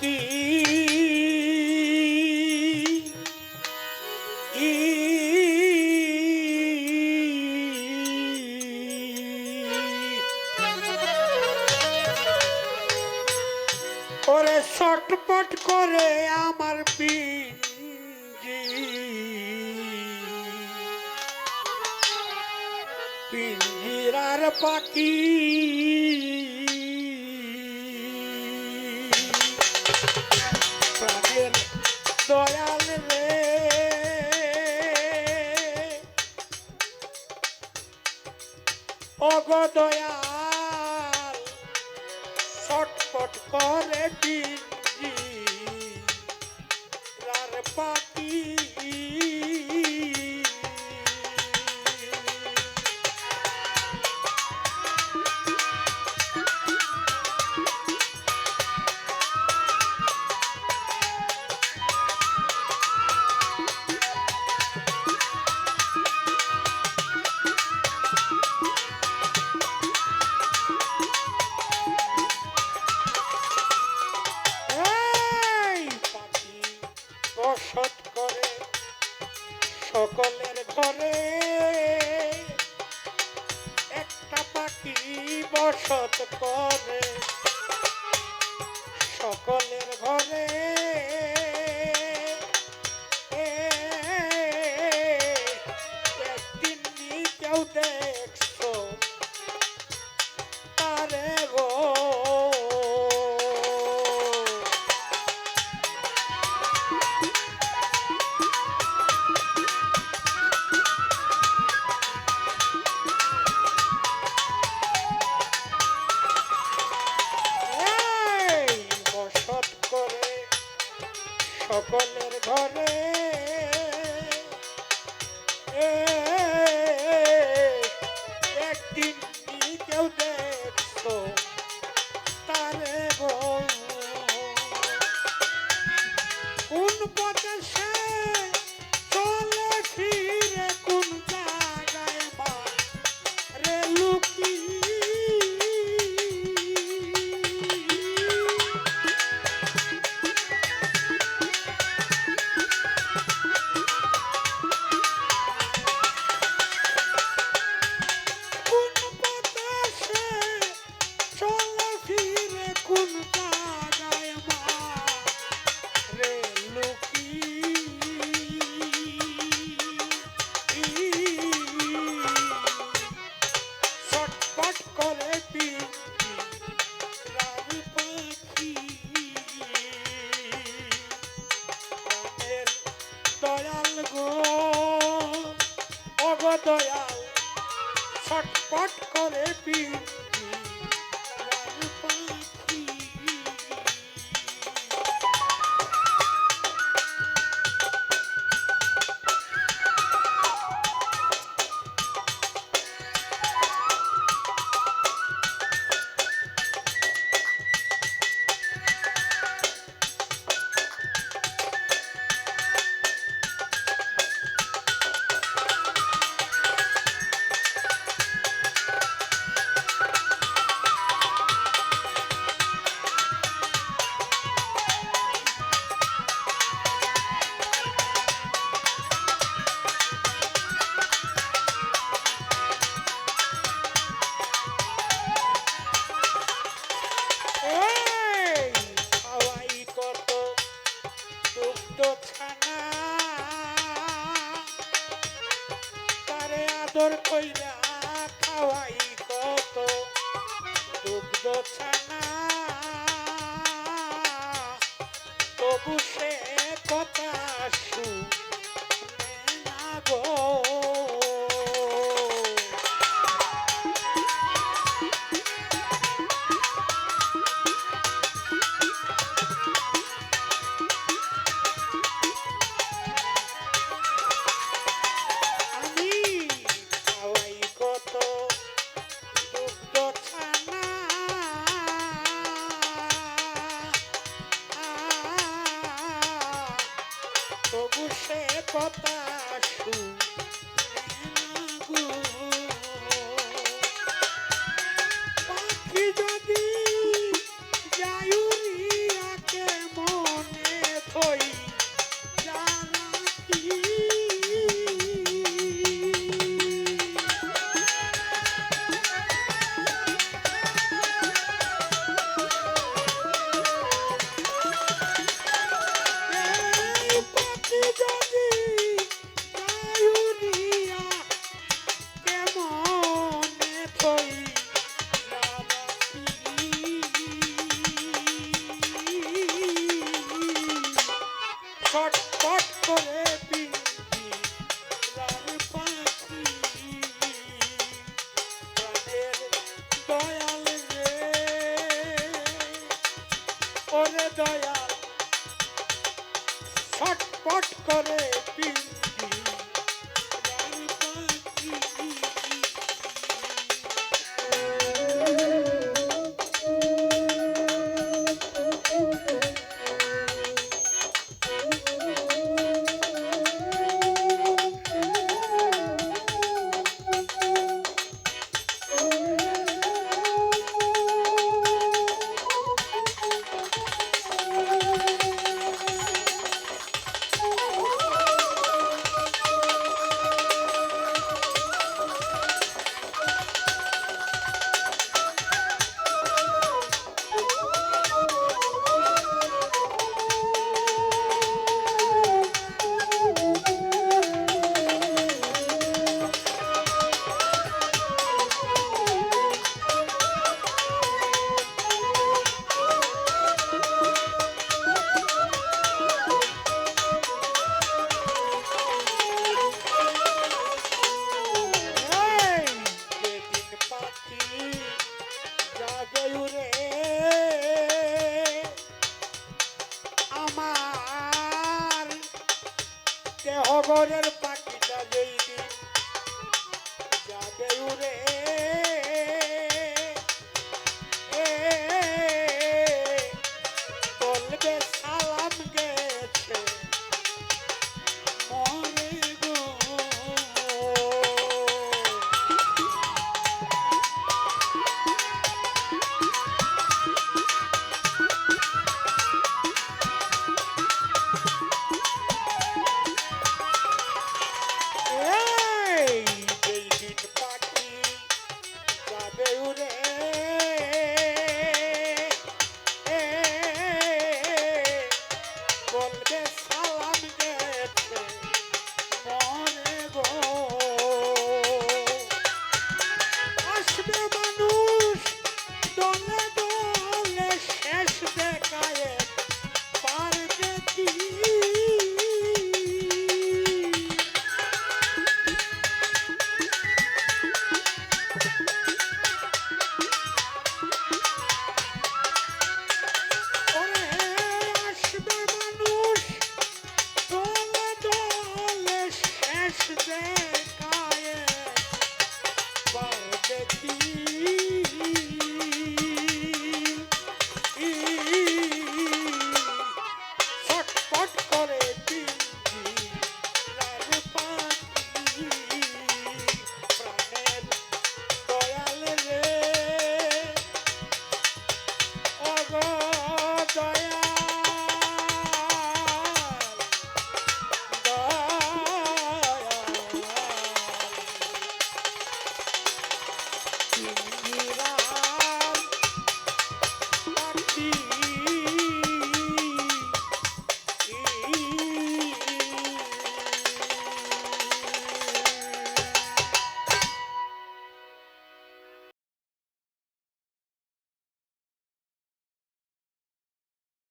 কি ওরে ছটপট করে আমার পিঞ্জি। পিঞ্জিরার পাখি। দয়াল ছটপট করে দিন রার পাখি রসদ করে সকলের ঘরে একটা পাখি বসত করে। ছটপট করে পি পাগল কইরা। ছটপট করে। Thank you.